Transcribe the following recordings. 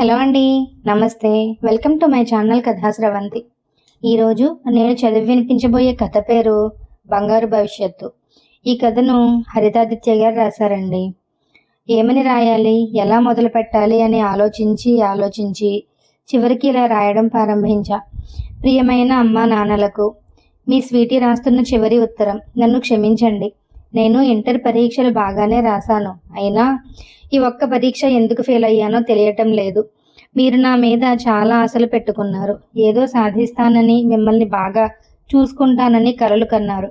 Hello అండి నమస్తే. Welcome to my channel Kathasravanthi. ఈరోజు నేను చదివి వినిపించబోయే కథ పేరు బంగారు భవిష్యత్తు. ఈ కథను హరితాదిత్య గారు రాశారండి. ఏమని రాయాలి ఎలా మొదలు పెట్టాలి అని ఆలోచించి ఆలోచించి చివరికి ఇలా రాయడం ప్రారంభించా. ప్రియమైన అమ్మా నాన్నలకు మీ స్వీటీ రాస్తున్న చివరి ఉత్తరం నన్ను క్షమించండి. నేను ఇంటర్ పరీక్షలు బాగానే రాశాను. అయినా ఈ ఒక్క పరీక్ష ఎందుకు ఫెయిల్ అయ్యానో తెలియటం లేదు. మీరు నా మీద చాలా ఆశలు పెట్టుకున్నారు. ఏదో సాధిస్తానని మిమ్మల్ని బాగా చూసుకుంటానని కలలు కన్నారు.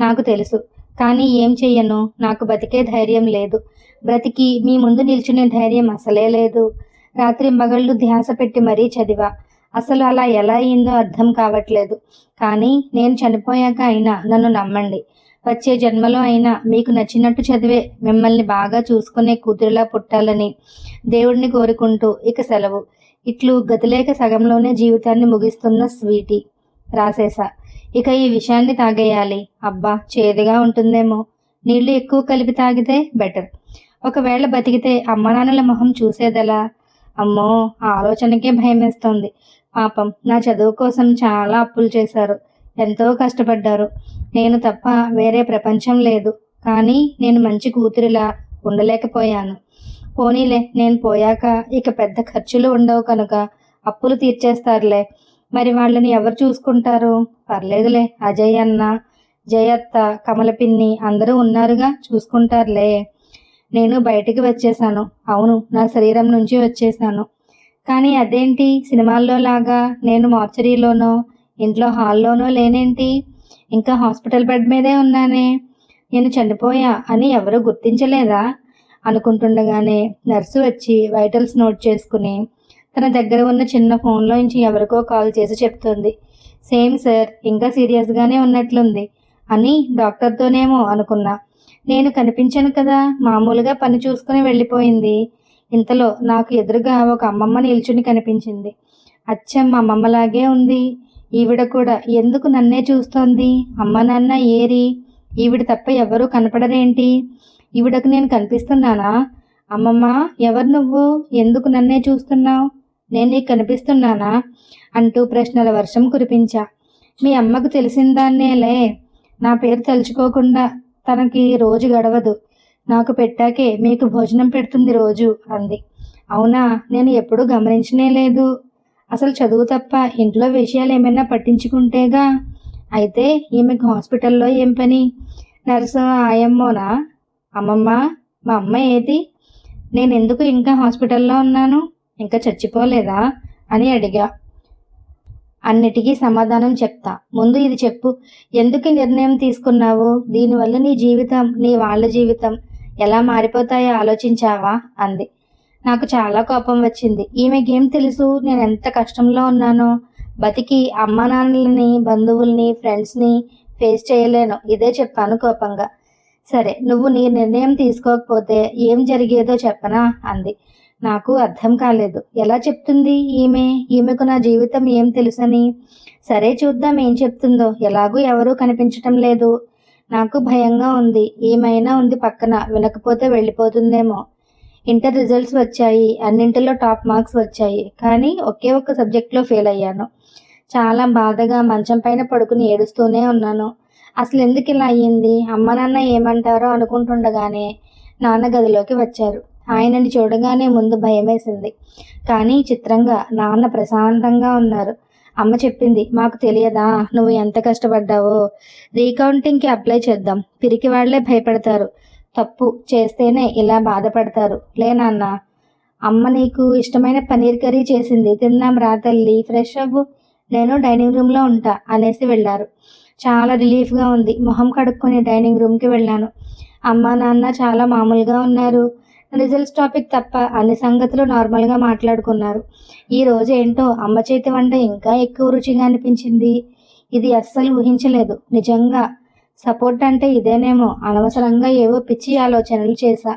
నాకు తెలుసు. కానీ ఏం చెయ్యను? నాకు బతికే ధైర్యం లేదు. బ్రతికి మీ ముందు నిల్చునే ధైర్యం అసలే లేదు. రాత్రి మగళ్ళు ధ్యాస పెట్టి మరీ చదివా. అసలు అలా ఎలా అయిందో అర్థం కావట్లేదు. కానీ నేను చనిపోయాక అయినా నన్ను నమ్మండి. వచ్చే జన్మలో అయినా మీకు నచ్చినట్టు చదివే మిమ్మల్ని బాగా చూసుకునే కూతురులా పుట్టాలని దేవుడిని కోరుకుంటూ ఇక సెలవు. ఇట్లు గతిలేక సగంలోనే జీవితాన్ని ముగిస్తున్న స్వీటీ రాసేసా ఇక ఈ విషయాన్ని తాగేయాలి. అబ్బా చేదుగా ఉంటుందేమో. నీళ్ళు ఎక్కువ కలిపి తాగితే బెటర్. ఒకవేళ బతికితే అమ్మ నాన్నల మొహం చూసేదలా? అమ్మో ఆ ఆలోచనకే భయమేస్తోంది. పాపం నా చదువు కోసం చాలా అప్పులు చేశారు. ఎంతో కష్టపడ్డారు. నేను తప్ప వేరే ప్రపంచం లేదు. కానీ నేను మంచి కూతురిలా ఉండలేకపోయాను. పోనీలే నేను పోయాక ఇక పెద్ద ఖర్చులు ఉండవు కనుక అప్పులు తీర్చేస్తారులే. మరి వాళ్ళని ఎవరు చూసుకుంటారు? పర్లేదులే అజయ్ అన్న జయత్త కమల పిన్ని అందరూ ఉన్నారుగా చూసుకుంటారులే. నేను బయటికి వచ్చేసాను. అవును నా శరీరం నుంచి వచ్చేసాను. కానీ అదేంటి? సినిమాల్లో లాగా నేను మార్చరీలోనో ఇంట్లో హాల్లోనో లేనేంటి? ఇంకా హాస్పిటల్ బెడ్ మీదే ఉన్నానే. నేను చనిపోయా అని ఎవరు గుర్తించలేదా? అనుకుంటుండగానే నర్సు వచ్చి వైటల్స్ నోట్ చేసుకుని తన దగ్గర ఉన్న చిన్న ఫోన్లో నుంచి ఎవరికో కాల్ చేసి చెప్తుంది. సేమ్ సార్ ఇంకా సీరియస్గానే ఉన్నట్లుంది అని డాక్టర్తోనేమో అనుకున్నా. నేను కనిపించాను కదా మామూలుగా పని చూసుకుని వెళ్ళిపోయింది. ఇంతలో నాకు ఎదురుగా ఒక అమ్మమ్మ నిల్చుని కనిపించింది. అచ్చం అమ్మమ్మలాగే ఉంది. ఈవిడ కూడా ఎందుకు నన్నే చూస్తోంది? అమ్మ నాన్న ఏరి? ఈవిడ తప్ప ఎవరూ కనపడరేంటి? ఈవిడకు నేను కనిపిస్తున్నానా? అమ్మమ్మ ఎవరు నువ్వు? ఎందుకు నన్నే చూస్తున్నావు? నేను నీకు కనిపిస్తున్నానా? అంటూ ప్రశ్నల వర్షం కురిపించా. మీ అమ్మకు తెలిసిందాన్నేలే నా పేరు తలుచుకోకుండా తనకి రోజు గడవదు. నాకు పెట్టాకే మీకు భోజనం పెడుతుంది రోజు అంది. అవునా? నేను ఎప్పుడూ గమనించనే లేదు. అసలు చదువు తప్ప ఇంట్లో విషయాలు ఏమైనా పట్టించుకుంటేగా? అయితే ఈమెకు హాస్పిటల్లో ఏం పని? నర్సు ఆయమ్మోనా? అమ్మమ్మ మా అమ్మ ఏది? నేను ఎందుకు ఇంకా హాస్పిటల్లో ఉన్నాను? ఇంకా చచ్చిపోలేదా? అని అడిగా. అన్నిటికీ సమాధానం చెప్తా. ముందు ఇది చెప్పు. ఎందుకు నిర్ణయం తీసుకున్నావు? దీనివల్ల నీ జీవితం నీ వాళ్ళ జీవితం ఎలా మారిపోతాయో ఆలోచించావా? అంది. నాకు చాలా కోపం వచ్చింది. ఈమెకేం తెలుసు నేను ఎంత కష్టంలో ఉన్నానో. బతికి అమ్మ నాన్నలని బంధువుల్ని ఫ్రెండ్స్ని ఫేస్ చేయలేను. ఇదే చెప్పాను కోపంగా. సరే నువ్వు నీ నిర్ణయం తీసుకోకపోతే ఏం జరిగేదో చెప్పనా? అంది. నాకు అర్థం కాలేదు. ఎలా చెప్తుంది ఈమె? ఈమెకు నా జీవితం ఏం తెలుసని? సరే చూద్దాం ఏం చెప్తుందో. ఎలాగూ ఎవరూ కనిపించటం లేదు. నాకు భయంగా ఉంది. ఏమైనా ఉంది పక్కన. వినకపోతే వెళ్ళిపోతుందేమో. ఇంటర్ రిజల్ట్స్ వచ్చాయి అన్నింటిలో టాప్ మార్క్స్ వచ్చాయి. కానీ ఒకే ఒక్క సబ్జెక్ట్లో ఫెయిల్ అయ్యాను. చాలా బాధగా మంచం పైన పడుకుని ఏడుస్తూనే ఉన్నాను. అసలు ఎందుకు ఇలా అయ్యింది? అమ్మ నాన్న ఏమంటారో అనుకుంటుండగానే నాన్న గదిలోకి వచ్చారు. ఆయనని చూడగానే ముందు భయం వేసింది కానీ చిత్రంగా నాన్న ప్రశాంతంగా ఉన్నారు. అమ్మ చెప్పింది మాకు తెలియదా? నువ్వు ఎంత కష్టపడ్డావో? రీకౌంటింగ్కి అప్లై చేద్దాం. పిరికి వాళ్ళే భయపడతారు. తప్పు చేస్తేనే ఇలా బాధపడతారు. లేనాన్న అమ్మ నీకు ఇష్టమైన పనీర్ కర్రీ చేసింది. తిన్నాం రా తల్లి ఫ్రెష్ అవ్వు. నేను డైనింగ్ రూమ్లో ఉంటా అనేసి వెళ్ళారు. చాలా రిలీఫ్గా ఉంది. మొహం కడుక్కొని డైనింగ్ రూమ్కి వెళ్ళాను. అమ్మ నాన్న చాలా మామూలుగా ఉన్నారు. రిజల్ట్స్ టాపిక్ తప్ప అన్ని సంగతులు నార్మల్గా మాట్లాడుకున్నారు. ఈ రోజు ఏంటో అమ్మ చేతి వంట ఇంకా ఎక్కువ రుచిగా అనిపించింది. ఇది అస్సలు ఊహించలేదు. నిజంగా సపోర్ట్ అంటే ఇదేనేమో. అనవసరంగా ఏవో పిచ్చి ఆలోచనలు చేశా.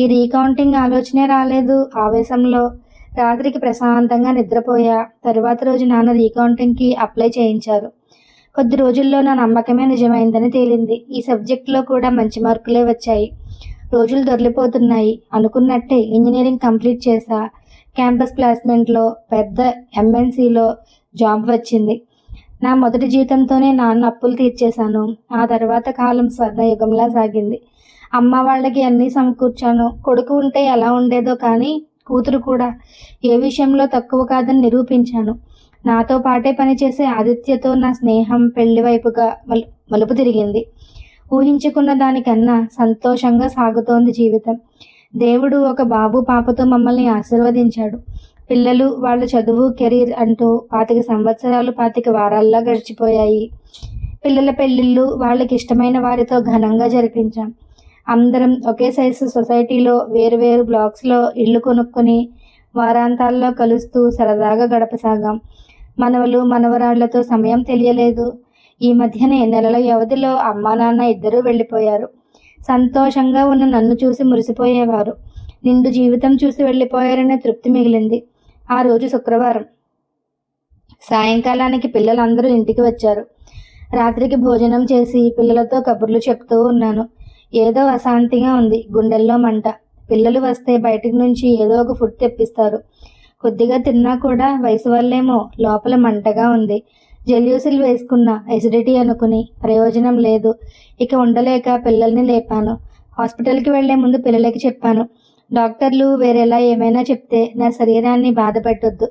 ఈ రీకౌంటింగ్ ఆలోచనే రాలేదు. ఆవేశంలో రాత్రికి ప్రశాంతంగా నిద్రపోయా. తరువాత రోజు నాన్న రీకౌంటింగ్కి అప్లై చేయించారు. కొద్ది రోజుల్లో నా నమ్మకమే నిజమైందని తేలింది. ఈ సబ్జెక్ట్లో కూడా మంచి మార్కులే వచ్చాయి. రోజులు దొరికిపోతున్నాయి అనుకున్నట్టే ఇంజనీరింగ్ కంప్లీట్ చేశా. క్యాంపస్ ప్లేస్మెంట్లో పెద్ద ఎంఎన్సీలో జాబ్ వచ్చింది. నా మొదటి జీతంతోనే నాన్న అప్పులు తీర్చేశాను. ఆ తర్వాత కాలం స్వర్ణయుగంలా సాగింది. అమ్మ వాళ్ళకి అన్నీ సమకూర్చాను. కొడుకు ఉంటే ఎలా ఉండేదో కానీ కూతురు కూడా ఏ విషయంలో తక్కువ కాదని నిరూపించాను. నాతో పాటే పనిచేసే ఆదిత్యతో నా స్నేహం పెళ్ళి వైపుగా మలు మలుపు తిరిగింది. ఊహించుకున్న దానికన్నా సంతోషంగా సాగుతోంది జీవితం. దేవుడు ఒక బాబు పాపతో మమ్మల్ని ఆశీర్వదించాడు. పిల్లలు వాళ్ళ చదువు కెరీర్ అంటూ పాతిక సంవత్సరాలు పాతిక వారాల్లా గడిచిపోయాయి. పిల్లల పెళ్ళిళ్ళు వాళ్ళకి ఇష్టమైన వారితో ఘనంగా జరిపించాం. అందరం ఒకే సైజు సొసైటీలో వేరువేరు బ్లాక్స్లో ఇల్లు కొనుక్కొని వారాంతాల్లో కలుస్తూ సరదాగా గడపసాగాం. మనవలు మనవరాళ్ళతో సమయం తెలియలేదు. ఈ మధ్యనే నెలల వ్యవధిలో అమ్మా నాన్న ఇద్దరూ వెళ్ళిపోయారు. సంతోషంగా ఉన్న నన్ను చూసి మురిసిపోయేవారు. నిండు జీవితం చూసి వెళ్ళిపోయారనే తృప్తి మిగిలింది. ఆ రోజు శుక్రవారం. సాయంకాలానికి పిల్లలందరూ ఇంటికి వచ్చారు. రాత్రికి భోజనం చేసి పిల్లలతో కబుర్లు చెప్తూ ఉన్నాను. ఏదో అశాంతిగా ఉంది గుండెల్లో మంట. పిల్లలు వస్తే బయటికి నుంచి ఏదో ఒక ఫుడ్ తెప్పిస్తారు. కొద్దిగా తిన్నా కూడా వయసు వల్లేమో లోపల మంటగా ఉంది. జెల్యూసిల్ వేసుకున్న ఎసిడిటీ అనుకుని ప్రయోజనం లేదు. ఇక ఉండలేక పిల్లల్ని లేపాను. హాస్పిటల్కి వెళ్ళే ముందు పిల్లలకి చెప్పాను. డాక్టర్లు వేరేలా ఏమైనా చెప్తే నా శరీరాన్ని బాధపెట్టొద్దు.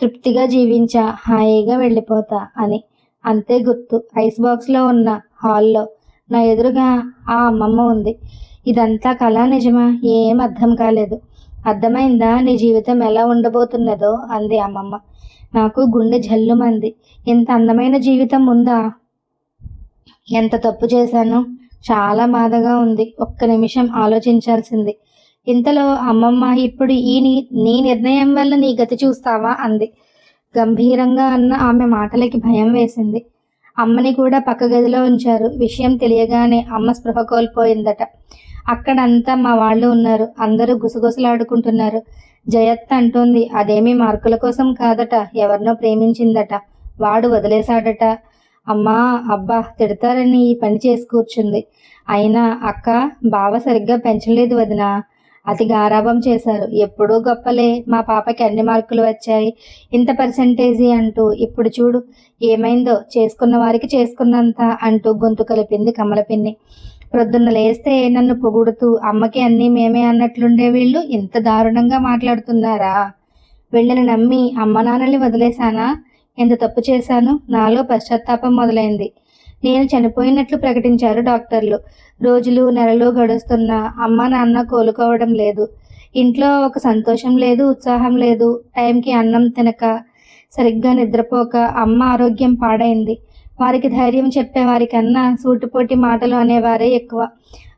తృప్తిగా జీవించా హాయిగా వెళ్ళిపోతా అని. అంతే గుర్తు. ఐస్ బాక్స్లో ఉన్న హాల్లో నా ఎదురుగా ఆ అమ్మమ్మ ఉంది. ఇదంతా కళ నిజమా? ఏం అర్థం కాలేదు. అర్థమైందా? నీ జీవితం ఎలా ఉండబోతున్నదో? అంది అమ్మమ్మ. నాకు గుండె జల్లుమంది. ఇంత అందమైన జీవితం ఉందా? ఎంత తప్పు చేశాను? చాలా బాధగా ఉంది. ఒక్క నిమిషం ఆలోచించాల్సింది. ఇంతలో అమ్మమ్మ ఇప్పుడు ఈ నీ నీ నిర్ణయం వల్ల నీ గతి చూస్తావా? అంది. గంభీరంగా అన్న ఆమె మాటలకి భయం వేసింది. అమ్మని కూడా పక్క గదిలో ఉంచారు. విషయం తెలియగానే అమ్మ స్పృహ కోల్పోయిందట. అక్కడంతా మా వాళ్ళు ఉన్నారు. అందరూ గుసగుసలాడుకుంటున్నారు. జయత్ అంటోంది అదేమీ మార్కుల కోసం కాదట. ఎవరినో ప్రేమించిందట. వాడు వదిలేశాడట. అమ్మా అబ్బా తిడతారని ఈ పని చేసి కూర్చుంది. అయినా అక్క బావ సరిగ్గా పెంచలేదు వదినా. అతి గారాభం చేశారు. ఎప్పుడూ గొప్పలే. మా పాపకి అన్ని మార్కులు వచ్చాయి. ఇంత పర్సంటేజీ అంటూ ఇప్పుడు చూడు ఏమైందో? చేసుకున్న వారికి చేసుకున్నంత అంటూ గొంతు కలిపింది కమలపిన్ని ప్రొద్దున్న లేస్తే నన్ను పొగుడుతూ అమ్మకి అన్నీ మేమే అన్నట్లుండే వీళ్ళు? ఇంత దారుణంగా మాట్లాడుతున్నారా? వీళ్ళని నమ్మి అమ్మ నాన్నల్ని వదిలేశానా? ఎంత తప్పు చేశాను? నాలో పశ్చాత్తాపం మొదలైంది. నేను చనిపోయినట్లు ప్రకటించారు డాక్టర్లు. రోజులు నెలలు గడుస్తున్నా అమ్మ నాన్న కోలుకోవడం లేదు. ఇంట్లో ఒక సంతోషం లేదు ఉత్సాహం లేదు. టైంకి అన్నం తినక సరిగ్గా నిద్రపోక అమ్మ ఆరోగ్యం పాడైంది. వారికి ధైర్యం చెప్పేవారికన్నా సూటిపోటి మాటలు అనేవారే ఎక్కువ.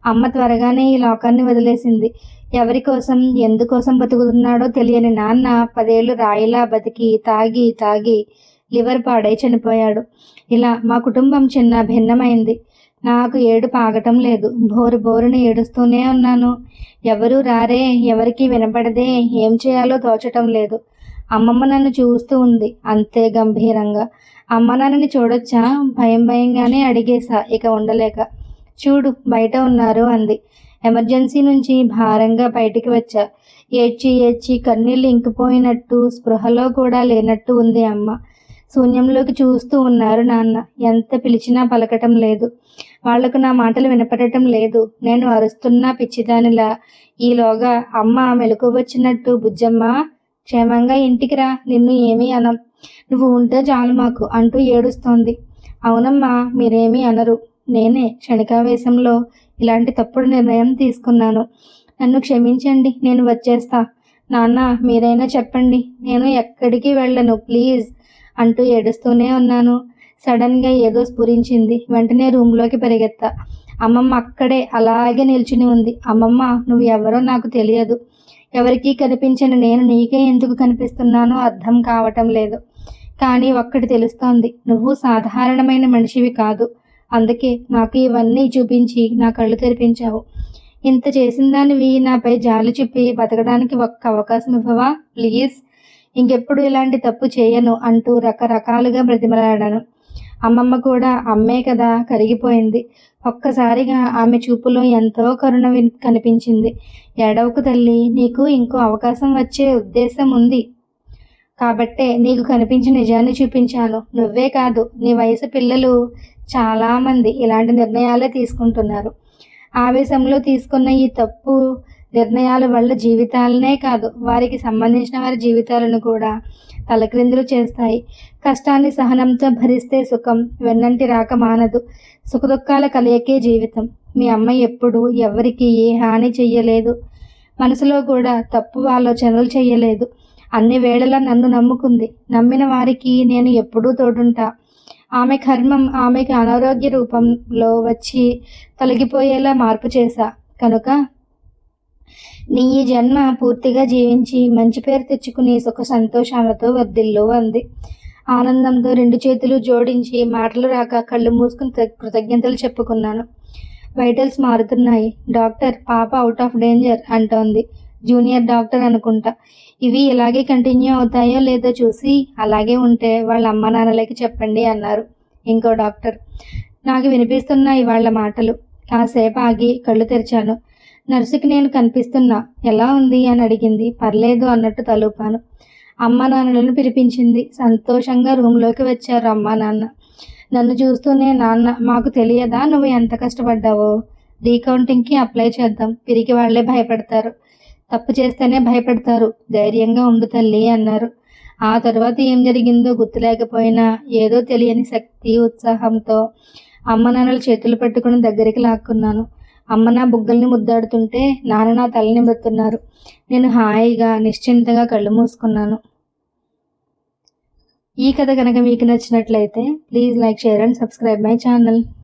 అమ్మ త్వరగానే ఈ లోకాన్ని వదిలేసింది. ఎవరి కోసం ఎందుకోసం బతుకుతున్నాడో తెలియని నాన్న పదేళ్ళు రాయిలా బతికి తాగి తాగి లివర్ పాడై చనిపోయాడు. ఇలా మా కుటుంబం చిన్న భిన్నమైంది. నాకు ఏడు పాగటం లేదు. బోరు బోరుని ఏడుస్తూనే ఉన్నాను. ఎవరూ రారే ఎవరికి వినపడదే ఏం చేయాలో తోచటం లేదు. అమ్మమ్మ నన్ను చూస్తూ ఉంది అంతే గంభీరంగా. అమ్మ నాన్నని చూడొచ్చా? భయం భయంగానే అడిగేశా ఇక ఉండలేక. చూడు బయట ఉన్నారు అంది. ఎమర్జెన్సీ నుంచి భారంగా బయటికి వచ్చా. ఏడ్చి ఏడ్చి కన్నీళ్ళు ఇంకిపోయినట్టు స్పృహలో కూడా లేనట్టు ఉంది అమ్మ. శూన్యంలోకి చూస్తూ ఉన్నారు నాన్న. ఎంత పిలిచినా పలకటం లేదు. వాళ్ళకు నా మాటలు వినపడటం లేదు. నేను అరుస్తున్నా పిచ్చిదానిలా. ఈలోగా అమ్మ మెలకు వచ్చినట్టు బుజ్జమ్మ క్షేమంగా ఇంటికి రా. నిన్ను ఏమీ అనం. నువ్వు ఉంటే చాలు మాకు అంటూ ఏడుస్తోంది. అవునమ్మా మీరేమీ అనరు. నేనే క్షణికావేశంలో ఇలాంటి తప్పుడు నిర్ణయం తీసుకున్నాను. నన్ను క్షమించండి నేను వచ్చేస్తా. నాన్న మీరైనా చెప్పండి. నేను ఎక్కడికి వెళ్ళను ప్లీజ్. అంటూ ఏడుస్తూనే ఉన్నాను. సడన్గా ఏదో స్ఫురించింది. వెంటనే రూమ్లోకి పరిగెత్తా. అమ్మమ్మ అక్కడే అలాగే నిల్చుని ఉంది. అమ్మమ్మ నువ్వు ఎవరో నాకు తెలియదు. ఎవరికీ కనిపించని నేను నీకే ఎందుకు కనిపిస్తున్నానో అర్థం కావటం లేదు. కానీ ఒక్కటి తెలుస్తోంది. నువ్వు సాధారణమైన మనిషివి కాదు. అందుకే నాకు ఇవన్నీ చూపించి నా కళ్ళు తెరిపించావు. ఇంత చేసిన దానివి నాపై జాలి చెప్పి బతకడానికి ఒక్క అవకాశం ఇవ్వవా? ప్లీజ్. ఇంకెప్పుడు ఇలాంటి తప్పు చేయను అంటూ రకరకాలుగా బ్రతిమలాడాను. అమ్మమ్మ కూడా అమ్మే కదా కరిగిపోయింది. ఒక్కసారిగా ఆమె చూపులో ఎంతో కరుణ విన్ కనిపించింది. ఎడవకు తల్లి నీకు ఇంకో అవకాశం వచ్చే ఉద్దేశం ఉంది. కాబట్టే నీకు కనిపించిన నిజాన్ని చూపించాను. నువ్వే కాదు నీ వయసు పిల్లలు చాలామంది ఇలాంటి నిర్ణయాలే తీసుకుంటున్నారు. ఆవేశంలో తీసుకున్న ఈ తప్పు నిర్ణయాల వల్ల జీవితాలనే కాదు వారికి సంబంధించిన వారి జీవితాలను కూడా తలక్రిందులు చేస్తాయి. కష్టాన్ని సహనంతో భరిస్తే సుఖం వెన్నంటి రాక మానదు. సుఖదుఖాల కలయికే జీవితం. మీ అమ్మ ఎప్పుడు ఎవరికి ఏ హాని చెయ్యలేదు. మనసులో కూడా తప్పు ఆలోచనలు చెయ్యలేదు. అన్ని వేళలా నన్ను నమ్ముకుంది. నమ్మిన వారికి నేను ఎప్పుడూ తోడుంటా. ఆమె కర్మం ఆమెకి అనారోగ్య రూపంలో వచ్చి తొలగిపోయేలా మార్పు చేశా. కనుక నీ ఈ జన్మ పూర్తిగా జీవించి మంచి పేరు తెచ్చుకుని సుఖ సంతోషాలతో వర్ధిల్లు అంది. ఆనందంతో రెండు చేతులు జోడించి మాటలు రాక కళ్ళు మూసుకుని కృతజ్ఞతలు చెప్పుకున్నాను. వైటల్స్ మారుతున్నాయి. డాక్టర్ పాప అవుట్ ఆఫ్ డేంజర్ అంటోంది. జూనియర్ డాక్టర్ అనుకుంటా. ఇవి ఇలాగే కంటిన్యూ అవుతాయో లేదో చూసి అలాగే ఉంటే వాళ్ళ అమ్మ నాన్నలకి చెప్పండి అన్నారు. ఇంకో డాక్టర్. నాకు వినిపిస్తున్నాయి వాళ్ళ మాటలు. కాసేపు ఆగి కళ్ళు తెరిచాను. నర్సుకి నేను కనిపిస్తున్నా. ఎలా ఉంది? అని అడిగింది. పర్లేదు అన్నట్టు తలూపాను. అమ్మ నాన్నలను పిలిపించింది. సంతోషంగా రూమ్లోకి వచ్చారు అమ్మ నాన్న. నన్ను చూస్తూనే నాన్న మాకు తెలియదా నువ్వు ఎంత కష్టపడ్డావో? రీకౌంటింగ్కి అప్లై చేద్దాం. పిరికి వాళ్ళే భయపడతారు. తప్పు చేస్తేనే భయపడతారు. ధైర్యంగా ఉండు తల్లి అన్నారు. ఆ తర్వాత ఏం జరిగిందో గుర్తులేకపోయినా ఏదో తెలియని శక్తి ఉత్సాహంతో అమ్మ నాన్నల చేతులు పట్టుకుని దగ్గరికి లాక్కున్నాను. అమ్మ నా బుగ్గల్ని ముద్దాడుతుంటే నాన్న నా తలని మెత్తున్నారు నేను హాయిగా నిశ్చింతగా కళ్ళు మూసుకున్నాను. ఈ కథ కనుక మీకు నచ్చినట్లయితే please like share and subscribe my channel.